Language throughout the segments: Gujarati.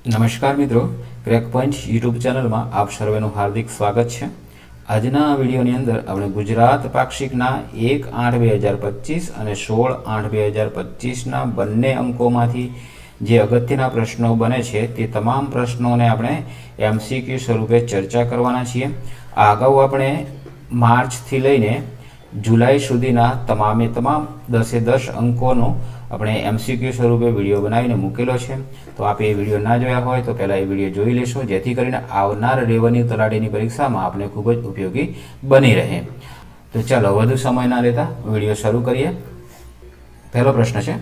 નમસ્કાર મિત્રો, ક્રેક પોઈન્ટ યુટ્યુબ ચેનલમાં આપ સર્વેનું હાર્દિક સ્વાગત છે. આજના વિડીયોની અંદર આપણે ગુજરાત પાક્ષિકના એક આઠ બે હજાર પચીસ અને સોળ આઠ બે હજાર પચીસના બંને અંકોમાંથી જે અગત્યના પ્રશ્નો બને છે તે તમામ પ્રશ્નોને આપણે એમસીક્યુ સ્વરૂપે ચર્ચા કરવાના છીએ. આ અગાઉ આપણે માર્ચથી લઈને જુલાઈ સુધીના તમામે તમામ દસે દસ અંકોનો આપણે એમસીક્યુ સ્વરૂપે વીડિયો બનાવીને મૂકેલો છે. તો આપ એ વીડિયો ના જોયા હોય તો પહેલાં એ વીડિયો જોઈ લેશો, જેથી કરીને આવનાર રેવન્યુ તલાટીની પરીક્ષામાં આપણે ખૂબ જ ઉપયોગી બની રહે. તો ચાલો વધુ સમય ના લેતા વીડિયો શરૂ કરીએ. પહેલો પ્રશ્ન છે,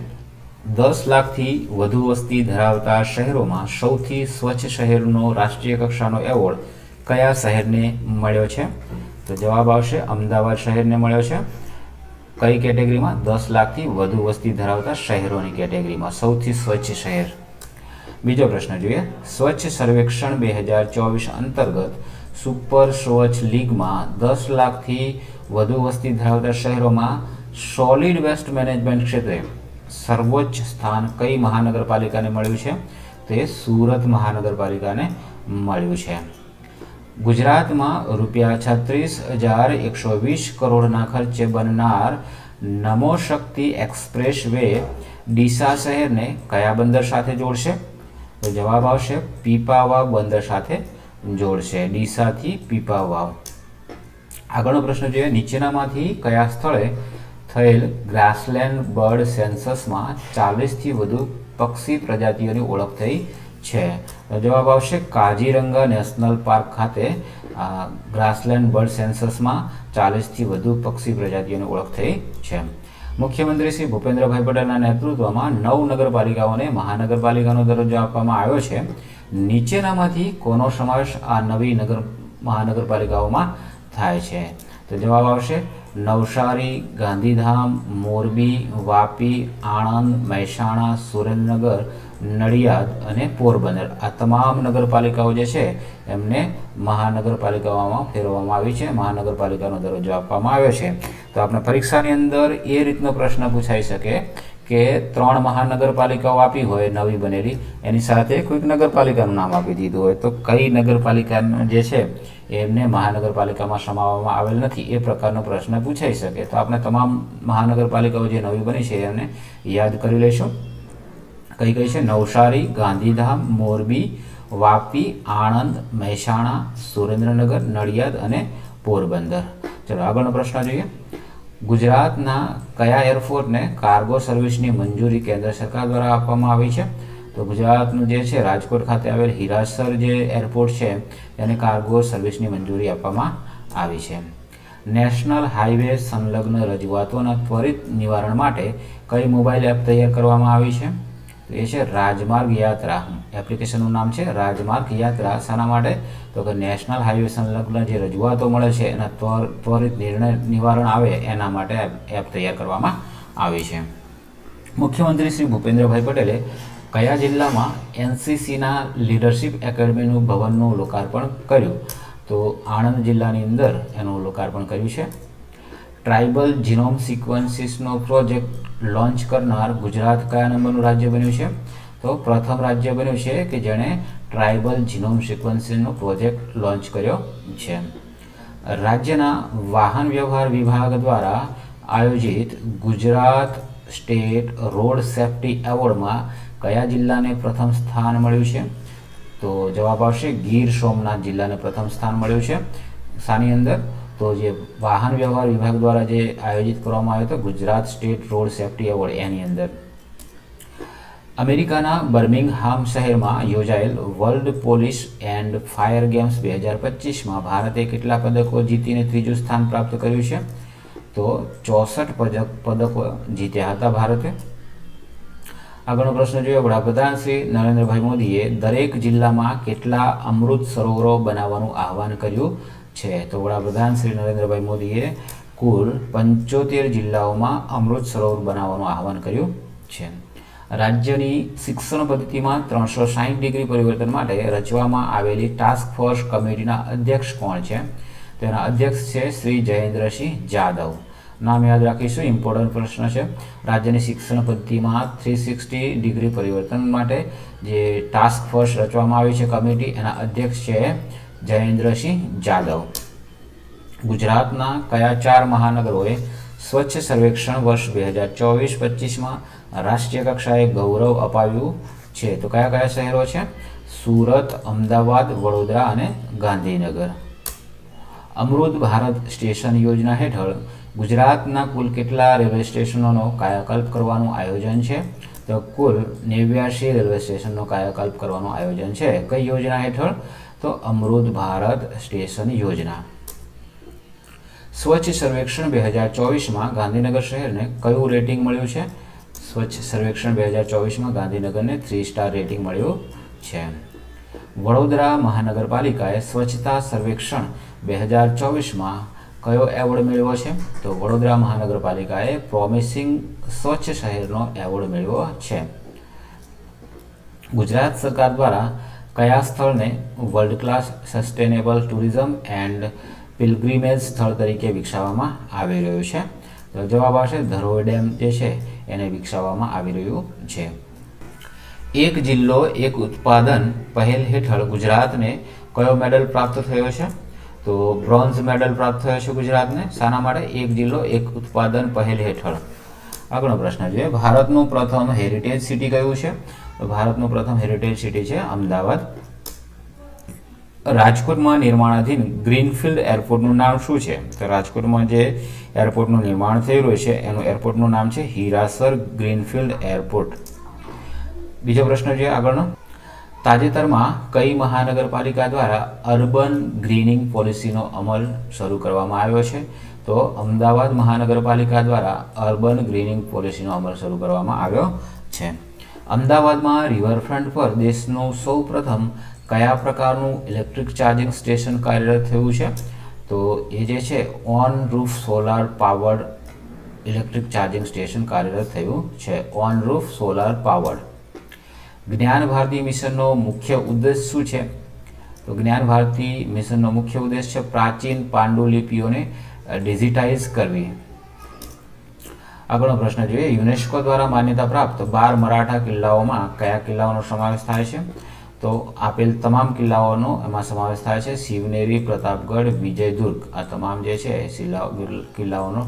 દસ લાખથી વધુ વસ્તી ધરાવતા શહેરોમાં સૌથી સ્વચ્છ શહેરનો રાષ્ટ્રીય કક્ષાનો એવોર્ડ કયા શહેરને મળ્યો છે? તો જવાબ આવશે, અમદાવાદ શહેરને મળ્યો છે. કઈ કેટેગરીમાં? દસ લાખથી વધુ વસ્તી ધરાવતા શહેરોની કેટેગરીમાં. સૌથી સ્વચ્છ શહેર. બીજો પ્રશ્ન જોઈએ. સ્વચ્છ સર્વેક્ષણ બે હજાર ચોવીસ અંતર્ગત સુપર સ્વચ્છ લીગમાં દસ લાખથી વધુ વસ્તી ધરાવતા શહેરોમાં સોલિડ વેસ્ટ મેનેજમેન્ટ ક્ષેત્રે સર્વોચ્ચ સ્થાન કઈ મહાનગરપાલિકાને મળ્યું છે? તે સુરત મહાનગરપાલિકાને મળ્યું છે. ગુજરાતમાં રૂપિયા છત્રીસ હજાર એકસો વીસ કરોડના ખર્ચે બનનાર નમો શક્તિ એક્સપ્રેસ વે ડીસા શહેરને કયા બંદર સાથે જોડશે? તો જવાબ આવશે પીપાવાવ બંદર સાથે જોડશે. ડીસાથી પીપાવાવ. આગળનો પ્રશ્ન જોઈએ, નીચેનામાંથી કયા સ્થળે થયેલ ગ્રાસલેન્ડ બર્ડ સેન્સસમાં ચાલીસથી વધુ પક્ષી પ્રજાતિઓની ઓળખ થઈ છે? જવાબ આવશે કાજીરંગા નેશનલ પાર્ક ખાતે ગ્રાસલેન્ડ બર્ડ સેન્સસમાં ચાલીસથી વધુ પક્ષી પ્રજાતિઓની ઓળખ થઈ છે. મુખ્યમંત્રી શ્રી ભૂપેન્દ્રભાઈ પટેલના નેતૃત્વમાં નવ નગરપાલિકાઓને મહાનગરપાલિકાનો દરજ્જો આપવામાં આવ્યો છે. નીચેનામાંથી કોનો સમાવેશ આ નવી નગર, મહાનગરપાલિકાઓમાં થાય છે? તો જવાબ આવશે નવસારી, ગાંધીધામ, મોરબી, વાપી, આણંદ, મહેસાણા, સુરેન્દ્રનગર નડિયાદ અને પોરબંદર. આ તમામ નગરપાલિકાઓ જે છે, એમને મહાનગરપાલિકાઓમાં ફેરવવામાં આવી છે. મહાનગરપાલિકાનો દરજ્જો આપવામાં આવ્યો છે. તો આપણે પરીક્ષાની અંદર એ રીતનો પ્રશ્ન પૂછાઈ શકે કે ત્રણ મહાનગરપાલિકાઓ આપી હોય, નવી બનેલી, એની સાથે કોઈક નગરપાલિકાનું નામ આપી દીધું હોય, તો કઈ નગરપાલિકાનું જે છે, એમને મહાનગરપાલિકામાં સમાવવામાં આવેલ નથી એ પ્રકારનો પ્રશ્ન પૂછાઈ શકે. તો આપણે તમામ મહાનગરપાલિકાઓ જે નવી બની છે, એમને યાદ કરી લઈશું કઈ કઈ છે? નવસારી, ગાંધીધામ, મોરબી, વાપી, આણંદ, મહેસાણા, સુરેન્દ્રનગર, નડિયાદ અને પોરબંદર. ચલો, આગળનો પ્રશ્ન જોઈએ. ગુજરાતના કયા એરપોર્ટને કાર્ગો સર્વિસની મંજૂરી કેન્દ્ર સરકાર દ્વારા આપવામાં આવી છે? તો ગુજરાતનું જે છે, રાજકોટ ખાતે આવેલ હિરાસર જે એરપોર્ટ છે તેને કાર્ગો સર્વિસની મંજૂરી આપવામાં આવી છે. નેશનલ હાઈવે સંલગ્ન રજૂઆતોના ત્વરિત નિવારણ માટે કઈ મોબાઈલ એપ તૈયાર કરવામાં આવી છે? તો એ છે રાજમાર્ગ યાત્રા. એપ્લિકેશનનું નામ છે રાજમાર્ગ યાત્રા. શાના માટે? તો કે નેશનલ હાઈવે સંલગ્ન જે રજૂઆતો મળે છે, એના ત્વર- ત્વરિત નિર્ણય નિવારણ આવે, એના માટે એપ તૈયાર કરવામાં આવી છે. મુખ્યમંત્રી શ્રી ભૂપેન્દ્રભાઈ પટેલે કયા જિલ્લામાં એનસીસીના લીડરશિપ એકેડમીનું ભવનનું લોકાર્પણ કર્યું? તો આણંદ જિલ્લાની અંદર એનું લોકાર્પણ કર્યું છે. ટ્રાઇબલ જીનોમ સિક્વન્સીસનો પ્રોજેક્ટ લોન્ચ કરનાર ગુજરાત કયા નંબરનું રાજ્ય બન્યું છે? તો પ્રથમ રાજ્ય બન્યું છે કે જેણે ટ્રાઇબલ જીનોમ સિક્વન્સિંગનો પ્રોજેક્ટ લોન્ચ કર્યો છે. રાજ્યના વાહન વ્યવહાર વિભાગ દ્વારા આયોજિત ગુજરાત સ્ટેટ રોડ સેફ્ટી એવોર્ડમાં કયા જિલ્લાને પ્રથમ સ્થાન મળ્યું છે? તો જવાબ આવશે ગીર સોમનાથ જિલ્લાને પ્રથમ સ્થાન મળ્યું છે. શાની અંદર તો જે વાહન વ્યવહાર વિભાગ દ્વારા જે આયોજિત કરવામાં આવ્યો હતો, Gujarat state road safety award એની અંદર. અમેરિકાના બર્મિંગહામ શહેરમાં યોજાયેલ world police and fire games બે હજાર પચીસમાં ભારતે કેટલા પદકો જીતીને ત્રીજું સ્થાન પ્રાપ્ત કર્યું છે? તો ચોસઠ પદક પદકો જીત્યા હતા ભારતે. આગળનો પ્રશ્ન જોઈએ, વડાપ્રધાન શ્રી નરેન્દ્રભાઈ મોદીએ દરેક જિલ્લામાં કેટલા અમૃત સરોવરો બનાવવાનું આહવાન કર્યું? છે. તો વડાપ્રધાન શ્રી નરેન્દ્રભાઈ મોદીએ કુલ પંચોતેર જિલ્લાઓમાં અમૃત સરોવર બનાવવાનું આહવાન કર્યું છે. રાજ્યની શિક્ષણ પદ્ધતિમાં ત્રણસો સાહીઠ ડિગ્રી પરિવર્તન માટે રચવામાં આવેલી ટાસ્ક ફોર્સ કમિટીના અધ્યક્ષ કોણ છે? તેના અધ્યક્ષ છે શ્રી જયેન્દ્રસિંહ જાદવ. નામ યાદ રાખીશું ઇમ્પોર્ટન્ટ પ્રશ્ન છે. રાજ્યની શિક્ષણ પદ્ધતિમાં થ્રી સિક્સટી ડિગ્રી પરિવર્તન માટે જે ટાસ્ક ફોર્સ રચવામાં આવી છે કમિટી, એના અધ્યક્ષ છે જયેન્દ્રસિંહ જાદવ. ગુજરાતના કયા ચાર મહાનગરોએ સ્વચ્છ સર્વેક્ષણ વર્ષ બે હજાર ચોવીસ પચીસમાં રાષ્ટ્રીય કક્ષાએ ગૌરવ અપાવ્યું છે? તો કયા કયા શહેરો છે? સુરત, અમદાવાદ, વડોદરા અને ગાંધીનગર. અમૃત ભારત સ્ટેશન યોજના હેઠળ ગુજરાતના કુલ કેટલા રેલવે સ્ટેશનોનો કાયાકલ્પ કરવાનું આયોજન છે? તો કુલ નેવ્યાસી રેલવે સ્ટેશનનો કાયાકલ્પ કરવાનું આયોજન છે. કઈ યોજના હેઠળ? તો અમૃત ભારત સ્ટેશન યોજના. સ્વચ્છ સર્વેક્ષણ બે હજાર ચોવીસમાં ગાંધીનગર શહેરને કયું રેટિંગ મળ્યું છે? સ્વચ્છ સર્વેક્ષણ બે હજાર ચોવીસમાં ગાંધીનગરને થ્રી સ્ટાર રેટિંગ મળ્યું છે. વડોદરા મહાનગરપાલિકાએ સ્વચ્છતા સર્વેક્ષણ બે હજાર ચોવીસમાં કયો એવોર્ડ મેળવ્યો છે? તો વડોદરા મહાનગરપાલિકાએ પ્રોમિસિંગ સ્વચ્છ શહેરનો એવોર્ડ મેળવ્યો છે. ગુજરાત સરકાર દ્વારા કયા સ્થળને world class sustainable tourism and pilgrimage સ્થળ તરીકે વિકસાવવામાં આવી રહ્યું છે? તો જવાબ આવશે ધરોઈ ડેમ જે છે, એને વિકસાવવામાં આવી રહ્યું છે. એક જિલ્લો, એક ઉત્પાદન પહેલ હેઠળ ગુજરાતને કયો મેડલ પ્રાપ્ત થયો છે? તો બ્રોન્ઝ મેડલ પ્રાપ્ત થયો છે ગુજરાતને. શાના માટે એક જિલ્લો, એક ઉત્પાદન પહેલ હેઠળ. આગળનો પ્રશ્ન જોઈએ. ભારતનું પ્રથમ હેરિટેજ સિટી કયું છે? તો ભારતનું પ્રથમ હેરિટેજ સિટી છે અમદાવાદ. રાજકોટમાં નિર્માણાધીન ગ્રીનફિલ્ડ એરપોર્ટનું નામ શું છે? તો રાજકોટમાં જે એરપોર્ટનું નિર્માણ થઈ રહ્યું છે, એનું એરપોર્ટનું નામ છે હીરાસર ગ્રીનફિલ્ડ એરપોર્ટ. બીજો પ્રશ્ન છે આગળનો. તાજેતરમાં કઈ મહાનગરપાલિકા દ્વારા અર્બન ગ્રીનિંગ પોલિસીનો અમલ શરૂ કરવામાં આવ્યો છે? તો અમદાવાદ મહાનગરપાલિકા દ્વારા અર્બન ગ્રીનિંગ પોલિસીનો અમલ શરૂ કરવામાં આવ્યો છે. અમદાવાદમાં રિવરફ્રન્ટ પર દેશનું સૌ પ્રથમ કયા પ્રકારનું ઇલેક્ટ્રિક ચાર્જિંગ સ્ટેશન કાર્યરત થયું છે? તો એ જે છે on roof solar powered electric charging station કાર્યરત થયું છે. ઓન રૂફ સોલાર પાવર્ડ જ્ઞાન ભારતી મિશનનો મુખ્ય ઉદ્દેશ શું છે? તો જ્ઞાન ભારતી મિશનનો મુખ્ય ઉદ્દેશ છે પ્રાચીન પાંડુલિપિઓને ડિજિટાઇઝ કરવી. આગળનો પ્રશ્ન જોઈએ. યુનેસ્કો દ્વારા માન્યતા પ્રાપ્ત બાર મરાઠા કિલ્લાઓમાં કયા કિલ્લાઓનો સમાવેશ થાય છે? તો આપેલ તમામ કિલ્લાઓનો એમાં સમાવેશ થાય છે. શિવનેરી, પ્રતાપગઢ, વિજયદુર્ગ. આ તમામ જે છે કિલ્લાઓનો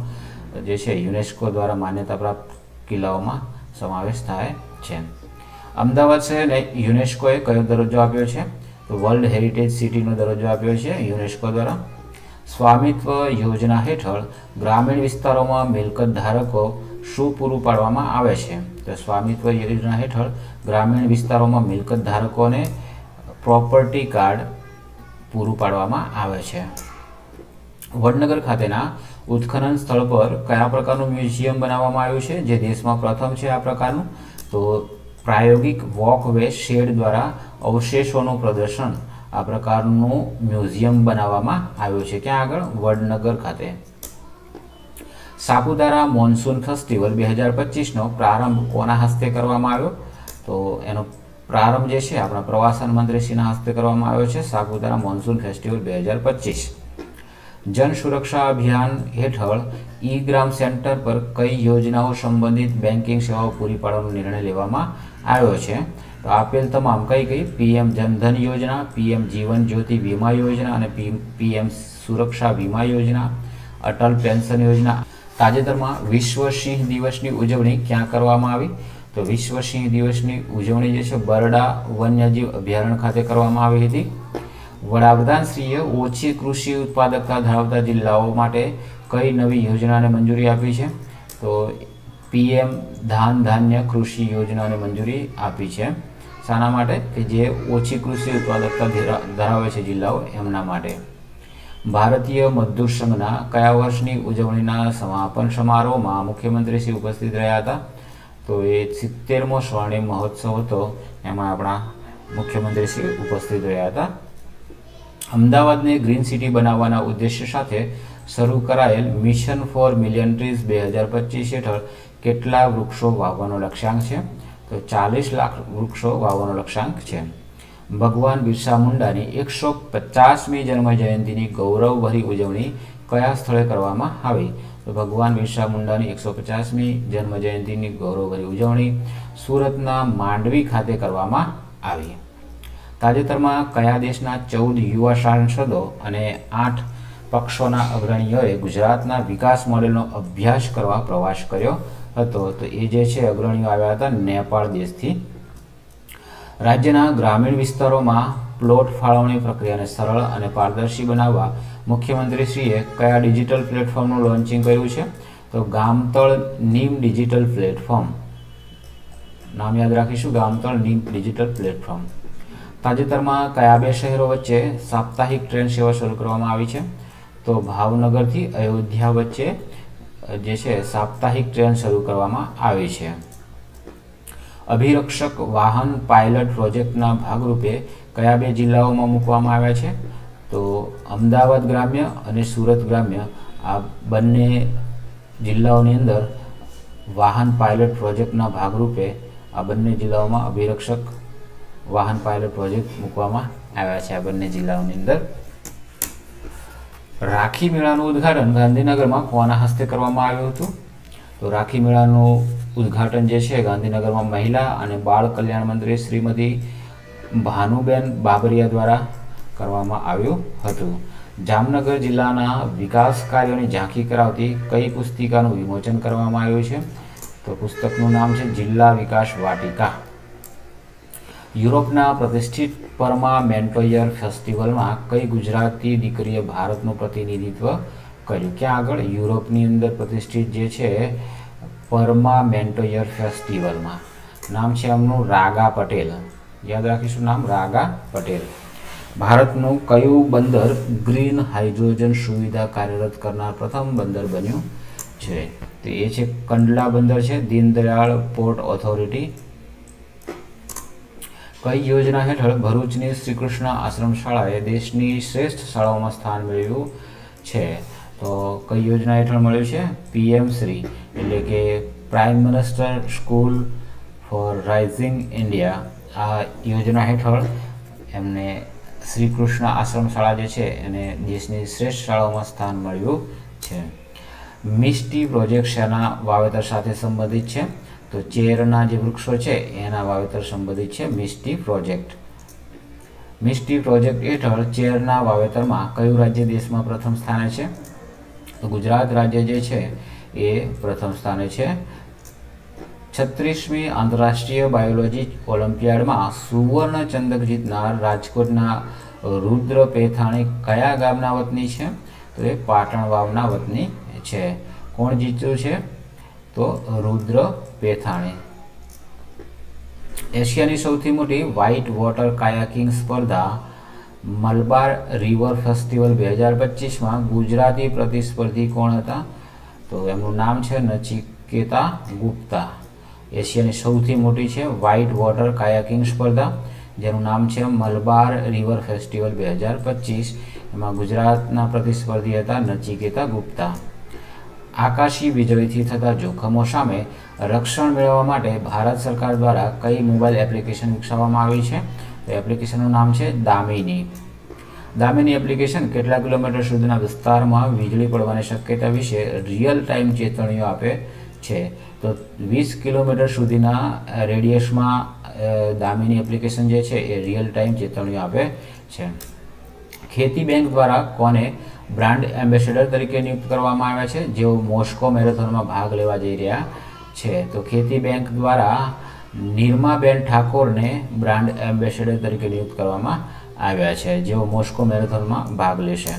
જે છે, યુનેસ્કો દ્વારા માન્યતા પ્રાપ્ત કિલ્લાઓમાં સમાવેશ થાય છે. અમદાવાદ શહેરને યુનેસ્કોએ કયો દરજ્જો આપ્યો છે? તો વર્લ્ડ હેરિટેજ સિટીનો દરજ્જો આપ્યો છે યુનેસ્કો દ્વારા. સ્વામિત્વ યોજના હેઠળ ગ્રામીણ વિસ્તારોમાં મિલકત ધારકો શું પૂરું પાડવામાં આવે છે? તો સ્વામિત્વ યોજના હેઠળ ગ્રામીણ વિસ્તારોમાં મિલકત ધારકોને પ્રોપર્ટી કાર્ડ પૂરું પાડવામાં આવે છે. વડનગર ખાતેના ઉત્ખનન સ્થળ પર કયા પ્રકારનું મ્યુઝિયમ બનાવવામાં આવ્યું છે? જે દેશમાં પ્રથમ છે આ પ્રકારનું? તો પ્રાયોગિક વોકવે શેડ દ્વારા અવશેષોનું પ્રદર્શન આ પ્રકારનું મ્યુઝિયમ બનાવવામાં આવ્યું છે. ક્યાં આગળ? વડનગર ખાતે. સાપુતારા મોન્સૂન ફેસ્ટિવલ બે હજાર પચીસનો પ્રારંભ કોના હસ્તે કરવામાં આવ્યો? તો એનો પ્રારંભ જે છે, આપણા પ્રવાસન મંત્રીશ્રીના હસ્તે કરવામાં આવ્યો છે, સાપુતારા મોન્સૂન ફેસ્ટિવલ બે હજાર પચીસ. જન સુરક્ષા અભિયાન હેઠળ ઈ ગ્રામ સેન્ટર પર કઈ યોજનાઓ સંબંધિત બેન્કિંગ સેવાઓ પૂરી પાડવાનો નિર્ણય લેવામાં આવ્યો છે? તો આપેલ તમામ કઈ કઈ? પીએમ જનધન યોજના, પીએમ જીવન જ્યોતિ વીમા યોજના અને પીએમ સુરક્ષા વીમા યોજના, અટલ પેન્શન યોજના. તાજેતરમાં વિશ્વ સિંહ દિવસની ઉજવણી ક્યાં કરવામાં આવી? તો વિશ્વ સિંહ દિવસની ઉજવણી જે છે, બરડા વન્યજીવ અભયારણ્ય ખાતે કરવામાં આવી હતી. વડાપ્રધાનશ્રીએ ઓછી કૃષિ ઉત્પાદકતા ધરાવતા જિલ્લાઓ માટે કઈ નવી યોજનાને મંજૂરી આપી છે? તો પીએમ ધાન ધાન્ય કૃષિ યોજનાને મંજૂરી આપી છે. શાના માટે કે જે ઓછી કૃષિ ઉત્પાદકતા ધરા- ધરાવે છે જિલ્લાઓ એમના માટે. ભારતીય મજદૂર સંઘના કયા વર્ષની ઉજવણીના સમાપન સમારોહમાં મુખ્યમંત્રી શ્રી ઉપસ્થિત રહ્યા હતા? તો એ સિત્તેરમો સ્વર્ણિમ મહોત્સવ હતો. એમાં આપણા મુખ્યમંત્રી શ્રી ઉપસ્થિત રહ્યા હતા. અમદાવાદને ગ્રીન સિટી બનાવવાના ઉદ્દેશ્ય સાથે શરૂ કરાયેલ મિશન ફોર મિલિયન ટ્રીઝ બે હજાર પચીસ હેઠળ કેટલા વૃક્ષો વાવવાનો લક્ષ્યાંક છે? તો ચાલીસ લાખ વૃક્ષો વાવવાનો લક્ષ્યાંક છે. ભગવાન બિરસા મુંડાની એકસો પચાસમી જન્મ જયંતિની ગૌરવભરી ઉજવણી કયા સ્થળે કરવામાં આવી? તો ભગવાન બિરસા મુંડાની એકસો પચાસમી જન્મ જયંતિની ગૌરવભરી ઉજવણી સુરતના માંડવી ખાતે કરવામાં આવી. તાજેતરમાં કયા દેશના ચૌદ યુવા સાંસદો અને આઠ પક્ષોના અગ્રણીઓએ ગુજરાતના વિકાસ મોડેલનો અભ્યાસ કરવા પ્રવાસ કર્યો? હતો. તો એ જે છે, અગ્રણીઓ આવ્યા હતા નેપાળ દેશથી. રાજ્યના ગ્રામીણ વિસ્તારોમાં પ્લોટ ફાળવણી પ્રક્રિયાને સરળ અને પારદર્શી બનાવવા મુખ્યમંત્રીશ્રીએ કયા ડિજિટલ પ્લેટફોર્મનું લોન્ચિંગ કર્યું છે? તો ગામતળ નીમ ડિજિટલ પ્લેટફોર્મ. નામ યાદ રાખીશું, ગામતળ નીમ ડિજિટલ પ્લેટફોર્મ. તાજેતરમાં કયા બે શહેરો વચ્ચે સાપ્તાહિક ટ્રેન સેવા શરૂ કરવામાં આવી છે? તો ભાવનગરથી અયોધ્યા વચ્ચે જે છે, સાપ્તાહિક ટ્રેન શરૂ કરવામાં આવી છે. અભિરક્ષક વાહન પાયલટ પ્રોજેક્ટના ભાગરૂપે કયા બે જિલ્લાઓમાં મૂકવામાં આવ્યા છે? તો અમદાવાદ ગ્રામ્ય અને સુરત ગ્રામ્ય, આ બંને જિલ્લાઓની અંદર વાહન પાયલટ પ્રોજેક્ટના ભાગરૂપે આ બંને જિલ્લાઓમાં અભિરક્ષક વાહન પાયલટ પ્રોજેક્ટ મૂકવામાં આવ્યા છે, આ બંને જિલ્લાઓની અંદર. રાખી મેળાનું ઉદ્ઘાટન ગાંધીનગરમાં કોના હસ્તે કરવામાં આવ્યું હતું? તો રાખી મેળાનું ઉદ્ઘાટન જે છે, ગાંધીનગરમાં મહિલા અને બાળ કલ્યાણ મંત્રી શ્રીમતી ભાનુબેન બાબરિયા દ્વારા કરવામાં આવ્યું હતું. જામનગર જિલ્લાના વિકાસ કાર્યોની ઝાંખી કરાવતી કઈ પુસ્તિકાનું વિમોચન કરવામાં આવ્યું છે? તો પુસ્તકનું નામ છે જિલ્લા વિકાસ વાટિકા. યુરોપના પ્રતિષ્ઠિત પરમા મેન્ટોયર ફેસ્ટિવલમાં કઈ ગુજરાતી દીકરીએ ભારતનું પ્રતિનિધિત્વ કર્યું? ક્યાં આગળ? યુરોપની અંદર પ્રતિષ્ઠિત જે છે, પરમા મેન્ટોયર ફેસ્ટિવલમાં. નામ છે એમનું રાગા પટેલ. યાદ રાખીશું, નામ રાગા પટેલ. ભારતનું કયું બંદર ગ્રીન હાઇડ્રોજન સુવિધા કાર્યરત કરનાર પ્રથમ બંદર બન્યું છે? તો એ છે કંડલા બંદર છે, દીનદયાળ પોર્ટ ઓથોરિટી. કઈ યોજના હેઠળ ભરૂચની શ્રી કૃષ્ણ આશ્રમ શાળાએ દેશની શ્રેષ્ઠ શાળાઓમાં સ્થાન મેળવ્યું છે? તો કઈ યોજના હેઠળ મળ્યું છે? પીએમ શ્રી, એટલે કે prime minister school for rising India. આ યોજના હેઠળ એમને શ્રી કૃષ્ણ આશ્રમ શાળા જે છે, એને દેશની શ્રેષ્ઠ શાળાઓમાં સ્થાન મળ્યું છે. મિસ્ટી પ્રોજેક્ટ શેના વાવેતર સાથે સંબંધિત છે. તો ચેરના જે વૃક્ષો છે, એના વાવેતર સંબંધિત છે મિસ્ટી પ્રોજેક્ટ. મિસ્ટી પ્રોજેક્ટ હેઠળ ચેરના વાવેતરમાં કયું રાજ્ય દેશમાં પ્રથમ સ્થાને છે? તો ગુજરાત રાજ્ય જે છે, એ પ્રથમ સ્થાને છે. છત્રીસમી આંતરરાષ્ટ્રીય બાયોલોજી ઓલિમ્પિયાડમાં સુવર્ણ ચંદ્રક જીતનાર રાજકોટના રુદ્ર પેથાણી કયા ગામના વતની છે? તો એ પાટણ વાવના વતની છે. કોણ જીત્યું છે? તો રુદ્ર પેથાણી એશિયાની સૌથી મોટી વ્હાઇટ વોટર કાયાકિંગ સ્પર્ધા મલબાર રિવર ફેસ્ટિવલ બે હજાર પચીસમાં ગુજરાતી પ્રતિસ્પર્ધી કોણ હતા? તો એમનું નામ છે નચિકેતા ગુપ્તા. એશિયાની સૌથી મોટી છે વ્હાઇટ વોટર કાયાકિંગ સ્પર્ધા. જેનું નામ છે મલબાર રિવર ફેસ્ટિવલ બે હજાર પચીસ એમાં ગુજરાતના પ્રતિસ્પર્ધી હતા નચિકેતા ગુપ્તા. આકાશી વીજળીથી થતા જોખમો સામે રક્ષણ મેળવવા માટે ભારત સરકાર દ્વારા કઈ મોબાઈલ એપ્લિકેશન વિકસાવવામાં આવી છે? તો એપ્લિકેશનનું નામ છે દામિની. દામિની એપ્લિકેશન કેટલા કિલોમીટર સુધીના વિસ્તારમાં વીજળી પડવાની શક્યતા વિશે રિયલ ટાઈમ ચેતવણીઓ આપે છે? તો વીસ કિલોમીટર સુધીના રેડિયસમાં દામિની એપ્લિકેશન જે છે એ રિયલ ટાઈમ ચેતવણીઓ આપે છે. ખેતી બેંક દ્વારા કોને બ્રાન્ડ એમ્બેસેડર તરીકે નિયુક્ત કરવામાં આવ્યા છે. જેઓ મોસ્કો મેરેથોનમાં ભાગ લેવા જઈ રહ્યા છે. તો ખેતી બેંક દ્વારા નિર્માબેન ઠાકોરને બ્રાન્ડ એમ્બેસેડર તરીકે નિયુક્ત કરવામાં આવ્યા છે. જેઓ મોસ્કો મેરેથોનમાં ભાગ લેશે.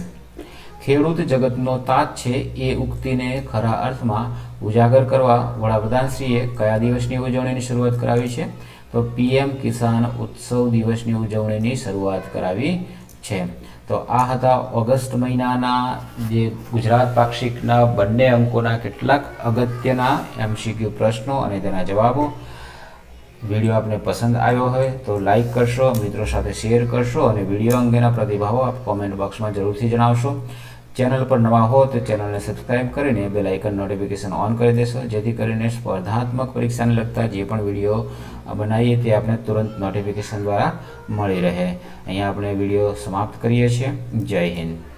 ખેડૂત જગતનો તાત છે એ ઉક્તિને ખરા અર્થમાં ઉજાગર કરવા વડાપ્રધાનશ્રીએ કયા દિવસની ઉજવણીની શરૂઆત કરાવી છે? તો પીએમ કિસાન ઉત્સવ દિવસની ઉજવણીની શરૂઆત કરાવી છે. તો આ હતા ઓગસ્ટ મહિનાના જે ગુજરાત પાક્ષિકના બંને અંકોના કેટલાક અગત્યના એમસીક્યુ પ્રશ્નો અને તેના જવાબો. વીડિયો આપને પસંદ આવ્યો હોય તો લાઈક કરશો, મિત્રો સાથે શેર કરશો અને વીડિયો અંગેના પ્રતિભાવો આપ કોમેન્ટ બોક્સમાં જરૂરથી જણાવશો. ચેનલ પર નવા હો તો ચેનલને સબસ્ક્રાઇબ કરીને બેલ આઇકન નોટિફિકેશન ઓન કરી દેશો, જેથી કરીને સ્પર્ધાત્મક પરીક્ષાને લગતા જે પણ વીડિયો બનાવીએ તે આપણે તુરંત નોટિફિકેશન દ્વારા મળી રહે. અહીંયા આપણે વીડિયો સમાપ્ત કરીએ છીએ. જય હિન્દ.